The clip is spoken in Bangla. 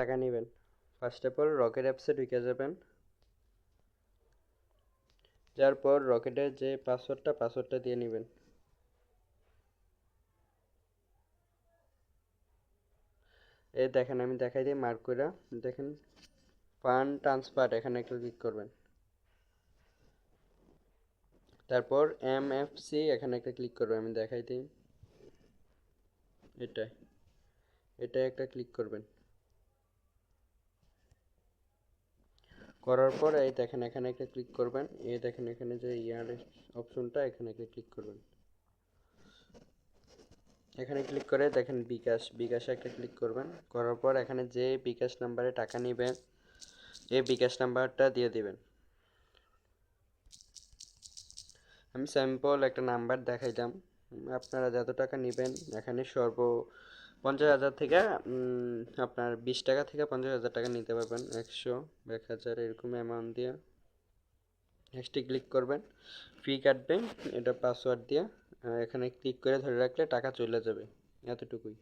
টাকা নেবেন। ফার্স্ট অফ অল রকেট অ্যাপসে ঢুকে যাবেন। যার পর রকেটের যে পাসওয়ার্ডটা পাসওয়ার্ডটা দিয়ে নেবেন। এই দেখেন, আমি দেখাই দিই মার্ক করে দেখেন ফান্ড ট্রান্সফার এখানে একটা ক্লিক করবেন। তারপর এম এফ সি এখানে একটা ক্লিক করবেন, আমি দেখাই দিই। এটাই। এটা একটা ক্লিক করবেন। করার পর এই দেখেন এখানে একটা ক্লিক করবেন। এই দেখেন এখানে যে ইয়ার অপশনটা এখানে একটা ক্লিক করবেন। এখানে ক্লিক করে দেখেন বিকাশ, বিকাশে একটা ক্লিক করবেন। করার পর এখানে যে বিকাশ নাম্বারে টাকা নেবেন, এই বিকাশ নাম্বারটা দিয়ে দিবেন। আমি স্যাম্পল একটা নাম্বার দেখাইলাম। আপনারা যত টাকা নেবেন, এখানে সর্ব পঞ্চাশ হাজার থেকে আপনার বিশ টাকা থেকে পঞ্চাশ হাজার টাকা নিতে পারবেন। একশো, এক হাজার এরকম অ্যামাউন্ট দিয়ে। নেক্সটে ক্লিক করবেন ফি কাটবেন এটা পাসওয়ার্ড দিয়ে এখানে ক্লিক করে ধরে রাখলে টাকা চলে যাবে, এতটুকুই।